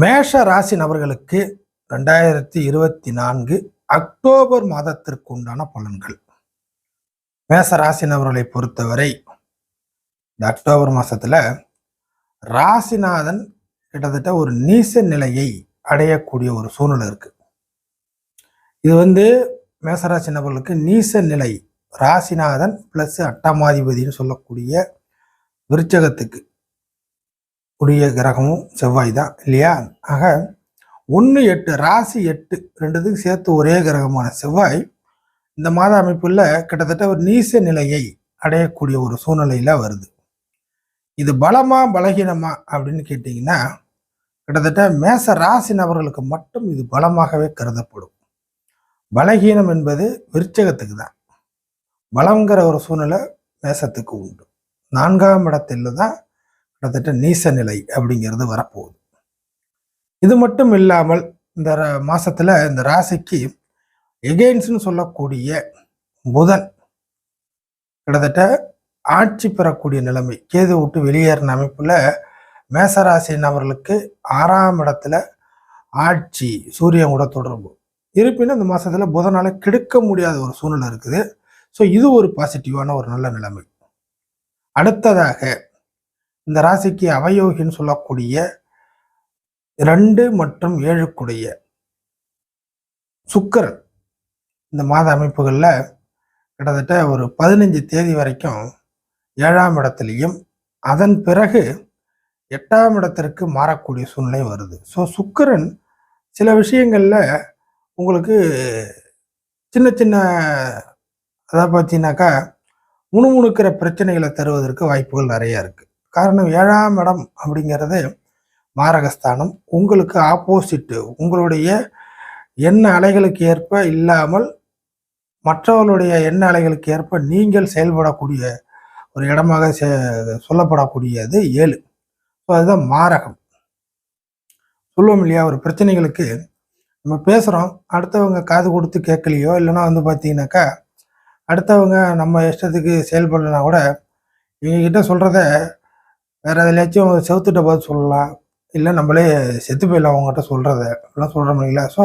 மேஷ ராசி நபர்களுக்கு ரெண்டாயிரத்தி இருபத்தி நான்கு அக்டோபர் மாதத்திற்கு உண்டான பலன்கள். மேஷ ராசி நபர்களை பொறுத்தவரை இந்த அக்டோபர் மாதத்தில் ராசிநாதன் கிட்டத்தட்ட ஒரு நீச நிலையை அடையக்கூடிய ஒரு சூழ்நிலை இருக்குது இது வந்து மேசராசி நபர்களுக்கு நீச நிலை ராசிநாதன் ப்ளஸ் அட்டமாதிபதினு சொல்லக்கூடிய விருச்சகத்துக்கு. உரிய கிரகமும் செவ்வாய் தான் இல்லையா? ஆக ஒன்று எட்டு ராசி எட்டு ரெண்டுத்துக்கும் சேர்த்து ஒரே கிரகமான செவ்வாய் இந்த மாத அமைப்பில் கிட்டத்தட்ட ஒரு நீச நிலையை அடையக்கூடிய ஒரு சூழ்நிலையில் வருது. இது பலமா பலகீனமா அப்படின்னு கேட்டிங்கன்னா கிட்டத்தட்ட மேச ராசி நபர்களுக்கு மட்டும் இது பலமாகவே கருதப்படும். பலகீனம் என்பது விருச்சகத்துக்கு தான். பலங்கிற ஒரு சூழ்நிலை மேசத்துக்கு உண்டு. நான்காம் இடத்துல தான் கிட்டத்தட்ட நீச நிலை அப்படிங்கிறது வரப்போகுது. இது மட்டும் இல்லாமல் இந்த ர- மாசத்துல இந்த ராசிக்கு எகெயின்ஸ்னு சொல்லக்கூடிய புதன் கிட்டத்தட்ட ஆட்சி பெறக்கூடிய நிலைமை. கேது விட்டு வெளியேறின அமைப்புல மேசராசி நபர்களுக்கு ஆறாம் இடத்துல ஆட்சி சூரியன் கூட தொடர்பு. இருப்பினும் இந்த மாசத்துல புதனால கெடுக்க முடியாத ஒரு சூழ்நிலை இருக்குது. ஸோ இது ஒரு பாசிட்டிவான ஒரு நல்ல நிலைமை. அடுத்ததாக இந்த ராசிக்கு அவயோகின்னு சொல்லக்கூடிய ரெண்டு மற்றும் ஏழுக்குடைய சுக்கரன் இந்த மாத அமைப்புகளில் கிட்டத்தட்ட ஒரு பதினஞ்சு தேதி வரைக்கும் ஏழாம் இடத்துலையும் அதன் பிறகு எட்டாம் இடத்திற்கு மாறக்கூடிய சூழ்நிலை வருது. ஸோ சுக்கரன் சில விஷயங்களில் உங்களுக்கு சின்ன சின்ன அதை பார்த்தீங்கன்னாக்கா முணுமுணுக்கிற பிரச்சனைகளை தருவதற்கு வாய்ப்புகள் நிறைய இருக்குது காரணம் ஏழாம் இடம் அப்படிங்கிறது மாரகஸ்தானம். உங்களுக்கு ஆப்போசிட்டு உங்களுடைய எண்ண அலைகளுக்கு ஏற்ப இல்லாமல் மற்றவர்களுடைய எண்ண அலைகளுக்கு ஏற்ப நீங்கள் செயல்படக்கூடிய ஒரு இடமாக சொல்லப்படக்கூடியது ஏழு. ஸோ அதுதான் மாரகம். சொல்லுவோம் இல்லையா ஒரு பிரச்சனைகளுக்கு நம்ம பேசுகிறோம் அடுத்தவங்க காது கொடுத்து கேட்கலையோ இல்லைன்னா வந்து பார்த்தீங்கன்னாக்கா அடுத்தவங்க நம்ம இஷ்டத்துக்கு செயல்படலைன்னா கூட எங்ககிட்ட சொல்கிறத வேறு எதுலையாச்சும் செவுத்துட்ட பார்த்து சொல்லலாம். இல்லை நம்மளே செத்து போயிடலாம் அவங்ககிட்ட சொல்கிறத அப்படிலாம் சொல்கிறோம் இல்லைங்களா ஸோ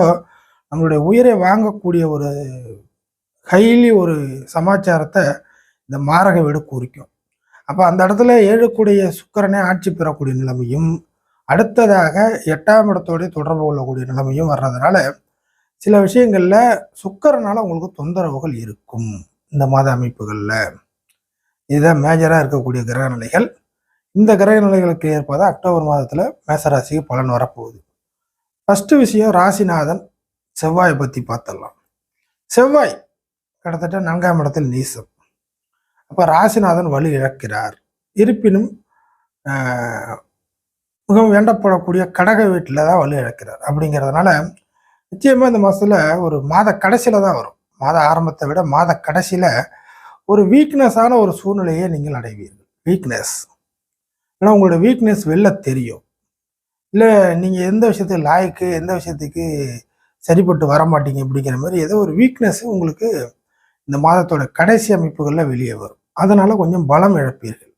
நம்மளுடைய உயிரை வாங்கக்கூடிய ஒரு ஹைலி ஒரு சமாச்சாரத்தை இந்த மாரக வீடு குறிக்கும். அப்போ அந்த இடத்துல ஏழுக்கூடிய சுக்கரனே ஆட்சி பெறக்கூடிய நிலைமையும் அடுத்ததாக எட்டாம் இடத்தோட தொடர்பு கொள்ளக்கூடிய நிலைமையும் வர்றதுனால சில விஷயங்களில் சுக்கரனால் உங்களுக்கு தொந்தரவுகள் இருக்கும். இந்த மாத அமைப்புகளில். இதுதான் மேஜராக இருக்கக்கூடிய கிரக நிலைகள் இந்த கிரக நிலைகளுக்கு ஏற்பதான் அக்டோபர் மாதத்துல மேசராசிக்கு பலன் வரப்போகுது. ஃபர்ஸ்ட் விஷயம் ராசிநாதன் செவ்வாயை பத்தி பார்த்துடலாம். செவ்வாய் கிட்டத்தட்ட நான்காம் இடத்தில் நீசம். அப்ப ராசிநாதன் வலு இழக்கிறார். இருப்பினும் மிகவும் வேண்டப்படக்கூடிய கடக வீட்டில் தான் வலு இழக்கிறார். அப்படிங்கிறதுனால நிச்சயமா இந்த மாசத்துல ஒரு மாத கடைசியில தான் வரும். மாத ஆரம்பத்தை விட மாத கடைசியில ஒரு வீக்னஸான ஒரு சூழ்நிலையை நீங்கள் அடைவீர்கள். வீக்னஸ் ஆனால் உங்களோட வீக்னஸ் வெளில தெரியும். இல்லை நீங்கள் எந்த விஷயத்துக்கு லாய்க்கு எந்த விஷயத்துக்கு சரிப்பட்டு வர மாட்டீங்க அப்படிங்கிற மாதிரி ஏதோ ஒரு வீக்னஸ் உங்களுக்கு இந்த மாதத்தோட கடைசி அமைப்புகளில் வெளியே வரும். அதனால் கொஞ்சம் பலம் இழப்பீர்கள்.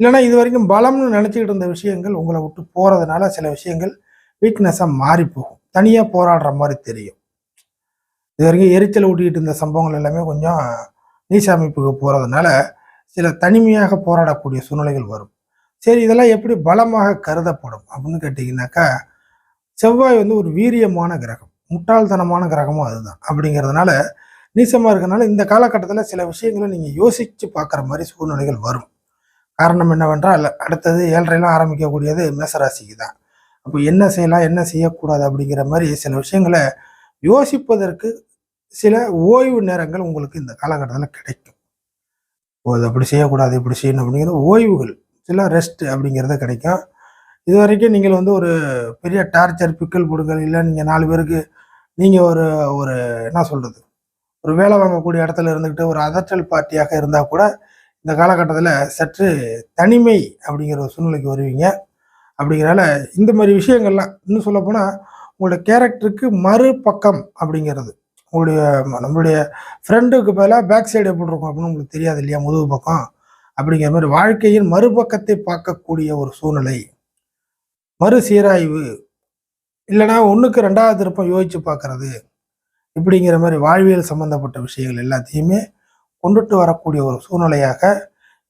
இல்லைன்னா இது வரைக்கும் பலம்னு நினச்சிக்கிட்டு இருந்த விஷயங்கள் உங்களை விட்டு போகிறதுனால சில விஷயங்கள் வீக்னஸாக மாறி போகும். தனியாக போராடுற மாதிரி தெரியும். இது வரைக்கும் எரிச்சல் ஊட்டிக்கிட்டு இருந்த சம்பவங்கள் எல்லாமே கொஞ்சம் நீச அமைப்புக்கு போகிறதுனால சில தனிமையாக போராடக்கூடிய சூழ்நிலைகள் வரும். சரி இதெல்லாம் எப்படி பலமாக கருதப்படும் அப்படின்னு கேட்டிங்கனாக்கா செவ்வாய் வந்து ஒரு வீரியமான கிரகம் முட்டாள்தனமான கிரகமும் அதுதான் அப்படிங்கிறதுனால நீசமாக இருக்கிறனால இந்த காலகட்டத்தில் சில விஷயங்களை நீங்கள் யோசித்து பார்க்குற மாதிரி சூழ்நிலைகள் வரும். காரணம் என்னவென்றால் அடுத்தது ஏழரைலாம் ஆரம்பிக்கக்கூடியது மேசராசிக்கு தான் அப்போ என்ன செய்யலாம் என்ன செய்யக்கூடாது அப்படிங்கிற மாதிரி சில விஷயங்களை யோசிப்பதற்கு சில ஓய்வு நேரங்கள் உங்களுக்கு இந்த காலகட்டத்தில் கிடைக்கும். ஓ அப்படி செய்யக்கூடாது இப்படி செய்யணும் அப்படிங்கிற ஓய்வுகள் சில ரெஸ்ட் அப்படிங்கிறது கிடைக்கும். இது வரைக்கும் நீங்கள் வந்து ஒரு பெரிய டார்ச்சர் பிக்கல் போடுங்கள். இல்லை நீங்கள் நாலு பேருக்கு நீங்கள் ஒரு ஒரு என்ன சொல்கிறது ஒரு வேலை வாங்கக்கூடிய இடத்துல இருந்துக்கிட்டு ஒரு அதற்றல் பார்ட்டியாக இருந்தால் கூட இந்த காலகட்டத்தில் சற்று தனிமை அப்படிங்கிற ஒரு சூழ்நிலைக்கு வருவீங்க. அப்படிங்கிறனால இந்த மாதிரி விஷயங்கள்லாம் இன்னும் சொல்லப்போனால் உங்களோட கேரக்டருக்கு மறுபக்கம் அப்படிங்கிறது. உங்களுடைய நம்மளுடைய ஃப்ரெண்டுக்கு பதிலாக பேக் சைடு எப்படி இருக்கும் அப்படின்னு உங்களுக்கு தெரியாது இல்லையா? முதுகு பக்கம். அப்படிங்கிற மாதிரி வாழ்க்கையின் மறுபக்கத்தை பார்க்கக்கூடிய ஒரு சூழ்நிலை. மறு சீராய்வு இல்லைன்னா ஒன்றுக்கு ரெண்டாவது திருப்பம் யோசிச்சு பார்க்கறது. இப்படிங்கிற மாதிரி வாழ்வியல் சம்பந்தப்பட்ட விஷயங்கள் எல்லாத்தையுமே கொண்டுட்டு வரக்கூடிய ஒரு சூழ்நிலையாக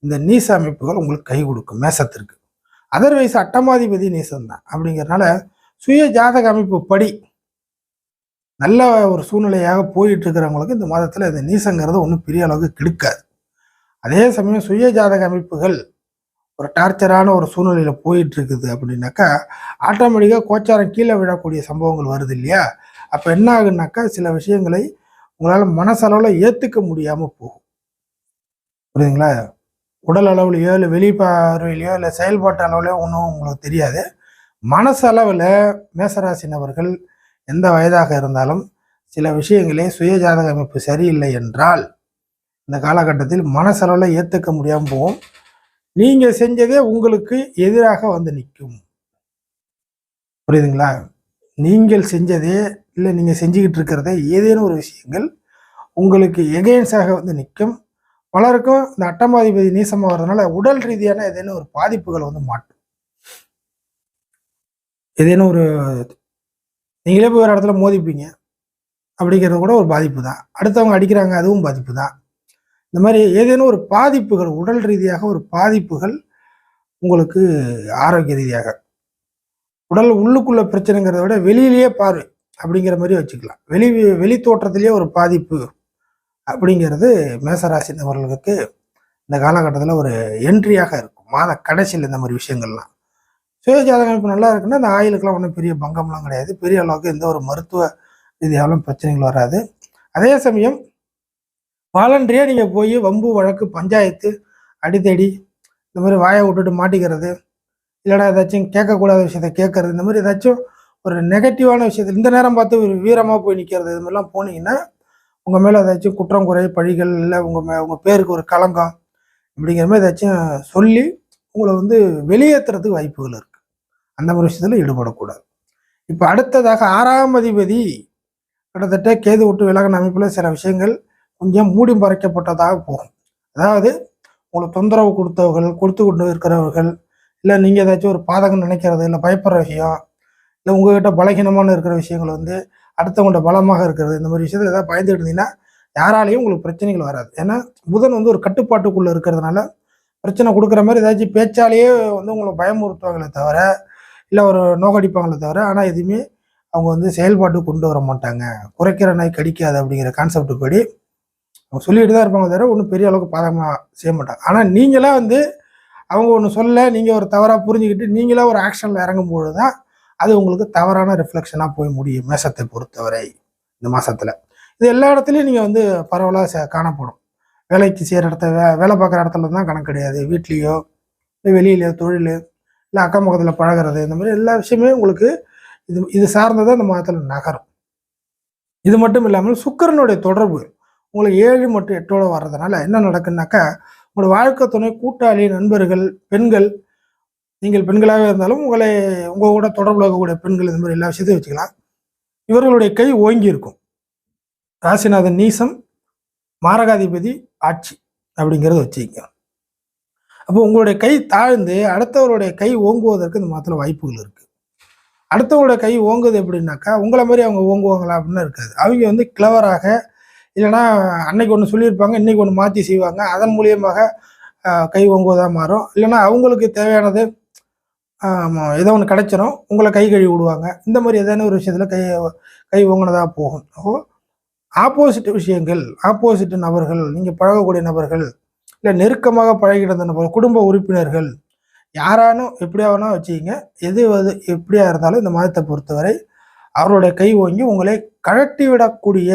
இந்த நீச அமைப்புகள் உங்களுக்கு கை கொடுக்கும் மேசத்திற்கு. அதர்வைஸ் அட்டமாதிபதி நீசம் தான். அப்படிங்கிறனால சுய ஜாதக அமைப்பு படி நல்ல ஒரு சூழ்நிலையாக போயிட்டு இருக்கிறவங்களுக்கு இந்த மாதத்தில் இந்த நீசங்கிறது ஒன்றும் பெரிய அளவுக்கு கெடுக்காது. அதே சமயம் சுய ஜாதக அமைப்புகள் ஒரு டார்ச்சரான ஒரு சூழ்நிலையில் போயிட்டு இருக்குது அப்படின்னாக்கா ஆட்டோமேட்டிக்காக கோச்சாரம் கீழே விழக்கூடிய சம்பவங்கள் வருது இல்லையா? அப்போ என்ன ஆகுனாக்கா சில விஷயங்களை உங்களால் மனசளவில் ஏற்றுக்க முடியாமல் போகும். புரியுதுங்களா? உடல் அளவுலையோ இல்லை வெளிப்பார்வையிலையோ இல்லை செயல்பாட்டு அளவுலையோ ஒன்றும் உங்களுக்கு தெரியாது. மனசளவில் மேசராசி நபர்கள் எந்த வயதாக இருந்தாலும் சில விஷயங்களே சுய ஜாதக அமைப்பு சரியில்லை என்றால் இந்த காலகட்டத்தில் மனசளவில் ஏற்றுக்க முடியாமல் போகும். நீங்கள் செஞ்சதே உங்களுக்கு எதிராக வந்து நிற்கும். புரியுதுங்களா? நீங்கள் செஞ்சதே இல்லை நீங்கள் செஞ்சுக்கிட்டு இருக்கிறதே ஏதேனும் ஒரு விஷயங்கள் உங்களுக்கு எகெயின்ஸாக வந்து நிற்கும். பலருக்கும் இந்த அட்டமாதிபதி நீசமாக வர்றதுனால உடல் ரீதியான ஏதேனும் ஒரு பாதிப்புகள் வந்து மாட்டும். ஏதேனும் ஒரு நீங்களே போய் ஒரு இடத்துல மோதிப்பீங்க. அப்படிங்கிறது கூட ஒரு பாதிப்பு தான் அடுத்தவங்க அடிக்கிறாங்க அதுவும் பாதிப்பு தான் இந்த மாதிரி ஏதேனும் ஒரு பாதிப்புகள் உடல் ரீதியாக ஒரு பாதிப்புகள் உங்களுக்கு ஆரோக்கிய ரீதியாக. உடல் உள்ளுக்குள்ள பிரச்சனைங்கிறத விட வெளியிலேயே பார்வை அப்படிங்கிற மாதிரி வச்சுக்கலாம். வெளி வெளி தோற்றத்திலேயே ஒரு பாதிப்பு அப்படிங்கிறது மேசராசி நபர்களுக்கு இந்த காலகட்டத்தில் ஒரு என்ட்ரியாக இருக்கும். மாத கடைசியில் இந்த மாதிரி விஷயங்கள்லாம். சுய ஜாதகம் இப்போ நல்லா இருக்குன்னா இந்த ஆயிலுக்கெல்லாம் ஒன்றும் பெரிய பங்கம்லாம் கிடையாது. பெரிய அளவுக்கு எந்த ஒரு மருத்துவ ரீதியாலும் பிரச்சனைகள் வராது. அதே சமயம் வாலண்டரியாக நீங்கள் போய் வம்பு வழக்கு பஞ்சாயத்து அடித்தடி இந்த மாதிரி வாயை விட்டுட்டு மாட்டிக்கிறது இல்லைனா ஏதாச்சும் கேட்கக்கூடாத விஷயத்த கேட்கறது இந்த மாதிரி ஏதாச்சும் ஒரு நெகட்டிவான விஷயத்தில் இந்த நேரம் பார்த்து ஒரு வீரமாக போய் நிற்கிறது இது மாதிரிலாம் போனீங்கன்னா உங்கள் மேலே ஏதாச்சும் குற்றம் குறை பழிகள் இல்லை உங்கள் மே உங்கள் பேருக்கு ஒரு களங்கம் இப்படிங்கிற மாதிரி ஏதாச்சும் சொல்லி உங்களை வந்து வெளியேற்றுறதுக்கு வாய்ப்புகள் இருக்குது அந்த மாதிரி விஷயத்தில் ஈடுபடக்கூடாது. இப்போ அடுத்ததாக ஆறாம் அதிபதி கிட்டத்தட்ட கேது விட்டு விலகின அமைப்பில் சில விஷயங்கள் கொஞ்சம் மூடி மறைக்கப்பட்டதாக போகும். அதாவது உங்களுக்கு தொந்தரவு கொடுத்தவர்கள் கொடுத்து கொண்டு இருக்கிறவர்கள் இல்லை நீங்கள் ஏதாச்சும் ஒரு பாதகம் நினைக்கிறது இல்லை பயப்படுற விஷயம் இல்லை உங்ககிட்ட பலகீனமான இருக்கிற விஷயங்கள் வந்து அடுத்தவங்கள்ட்ட பலமாக இருக்கிறது இந்த மாதிரி விஷயத்தில் ஏதாவது பயந்துட்டு இருந்தீங்கன்னா யாராலையும் உங்களுக்கு பிரச்சனைகள் வராது. ஏன்னா புதன் வந்து ஒரு கட்டுப்பாட்டுக்குள்ளே இருக்கிறதுனால பிரச்சனை கொடுக்குற மாதிரி ஏதாச்சும் பேச்சாலேயே வந்து உங்களை பயமுறுத்துவாங்களே தவிர இல்லை ஒரு நோக்கடிப்பாங்களே தவிர ஆனால் எதுவுமே அவங்க வந்து செயல்பாட்டு கொண்டு வர மாட்டாங்க. குறைக்கிற நாய் கடிக்காது அப்படிங்கிற கான்செப்ட் படி அவங்க சொல்லிட்டு தான் இருப்பாங்க தவிர ஒன்றும் பெரிய அளவுக்கு பாதகமாக செய்ய மாட்டாங்க. ஆனால் நீங்களாக வந்து அவங்க ஒன்று சொல்ல நீங்கள் ஒரு தவறாக புரிஞ்சுக்கிட்டு நீங்களே ஒரு ஆக்ஷனில் இறங்கும் பொழுது தான் அது உங்களுக்கு தவறான ரிஃப்ளெக்ஷனாக போய் முடியும் மேசத்தை பொறுத்தவரை இந்த மாதத்தில் இது எல்லா இடத்துலையும் நீங்கள் வந்து பரவலாக காணப்படும். வேலைக்கு செய்கிற இடத்த வே வேலை பார்க்குற இடத்துல தான் கணக்கு கிடையாது. வீட்லேயோ இல்லை வெளியிலையோ தொழில் இல்லை அக்கம் பக்கத்தில் பழகிறது இந்த மாதிரி எல்லா விஷயமே உங்களுக்கு இது இது சார்ந்ததான் இந்த மாதத்தில் நகரும். இது மட்டும் இல்லாமல் சுக்கரனுடைய தொடர்பு உங்களுக்கு ஏழு மற்றும் எட்டோட வர்றதுனால என்ன நடக்குன்னாக்கா உங்களோட வாழ்க்கை துணை கூட்டாளி நண்பர்கள் பெண்கள் நீங்கள் பெண்களாக இருந்தாலும் உங்களை உங்கள் கூட தொடர்பில் இருக்கக்கூடிய பெண்கள் இந்த மாதிரி எல்லா விஷயத்தையும் வச்சுக்கலாம். இவர்களுடைய கை ஓங்கி இருக்கும். ராசிநாதன் நீசம் மாரகாதிபதி ஆட்சி அப்படிங்கிறத வச்சுக்க அப்போ உங்களுடைய கை தாழ்ந்து அடுத்தவருடைய கை ஓங்குவதற்கு இந்த மாதத்தில் வாய்ப்புகள் இருக்குது அடுத்தவங்களுடைய கை ஓங்குது எப்படின்னாக்கா உங்களை மாதிரி அவங்க ஓங்குவாங்களா அப்படின்னு இருக்காது. அவங்க வந்து கிளவராக இல்லைன்னா அன்னைக்கு ஒன்று சொல்லியிருப்பாங்க இன்னைக்கு ஒன்று மாற்றி செய்வாங்க. அதன் மூலியமாக கை ஒங்குவதாக மாறும். இல்லைன்னா அவங்களுக்கு தேவையானது ஏதோ ஒன்று கிடைச்சிரும். உங்களை கை கழுவி விடுவாங்க. இந்த மாதிரி ஏதாவது ஒரு விஷயத்தில் கை கை ஓங்கினதாக போகும். ஓ ஆப்போசிட் விஷயங்கள் ஆப்போசிட் நபர்கள் நீங்கள் பழகக்கூடிய நபர்கள் இல்லை நெருக்கமாக பழகிட நபர்கள் குடும்ப உறுப்பினர்கள் யாரானும் எப்படியா வேணால் வச்சுக்கிங்க. எது அது எப்படியா இருந்தாலும் இந்த மாதத்தை பொறுத்தவரை அவருடைய கை ஓங்கி உங்களை கழட்டி விடக்கூடிய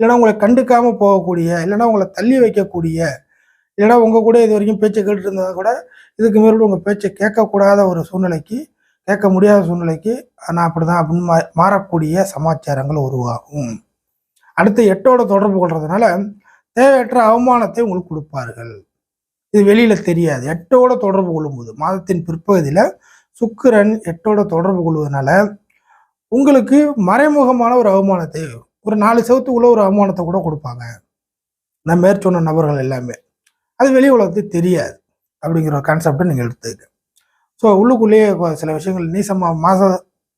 இல்லைன்னா உங்களை கண்டுக்காமல் போகக்கூடிய இல்லைனா உங்களை தள்ளி வைக்கக்கூடிய இல்லைனா உங்கள் கூட இது வரைக்கும் பேச்சை கேட்டுட்டு இருந்ததை கூட இதுக்கு மேலும் உங்கள் பேச்சை கேட்கக்கூடாத ஒரு சூழ்நிலைக்கு கேட்க முடியாத சூழ்நிலைக்கு நான் அப்படிதான் அப்படின்னு மா மாறக்கூடிய சமாச்சாரங்கள் உருவாகும். அடுத்து எட்டோட தொடர்பு கொள்றதுனால தேவையற்ற அவமானத்தை உங்களுக்கு கொடுப்பார்கள். இது வெளியில் தெரியாது. எட்டோட தொடர்பு கொள்ளும்போது மாதத்தின் பிற்பகுதியில் சுக்கிரன் எட்டோட தொடர்பு கொள்வதனால உங்களுக்கு மறைமுகமான ஒரு அவமானத்தை ஒரு நாலு செவத்துக்குள்ள ஒரு அவமானத்தை கூட கொடுப்பாங்க. நான் மேற்சொன்ன நபர்கள் எல்லாமே. அது வெளி உலகத்துக்கு தெரியாது அப்படிங்கிற கான்செப்டை நீங்கள் எடுத்துக்க ஸோ உள்ளுக்குள்ளேயே சில விஷயங்கள் நீசமா மாத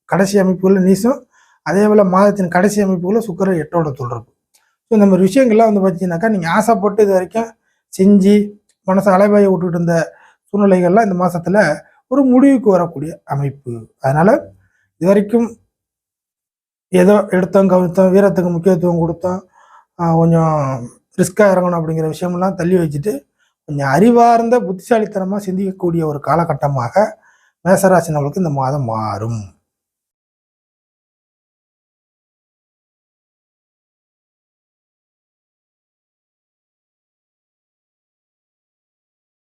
கடைசி அமைப்புகளில் நீசம் அதே போல் மாதத்தின் கடைசி அமைப்புகளில் சுக்கிரன் எட்டோட தொடர்பு. ஸோ இந்த மாதிரி விஷயங்கள்லாம் வந்து பார்த்தீங்கன்னாக்கா நீங்கள் ஆசைப்பட்டு இது வரைக்கும் செஞ்சு மனசை அலைபாய விட்டுட்டு இருந்த சூழ்நிலைகள்லாம் இந்த மாதத்தில் ஒரு முடிவுக்கு வரக்கூடிய அமைப்பு. அதனால் இது வரைக்கும் ஏதோ எடுத்தோம் கவிழ்த்தோம் வீரத்துக்கு முக்கியத்துவம் கொடுத்தோம் கொஞ்சம் ரிஸ்க்காக இறங்கணும் அப்படிங்கிற விஷயமெல்லாம் தள்ளி வச்சுட்டு கொஞ்சம் அறிவார்ந்த புத்திசாலித்தனமாக சிந்திக்கக்கூடிய ஒரு காலகட்டமாக மேசராசி நம்மளுக்கு இந்த மாதம் மாறும்.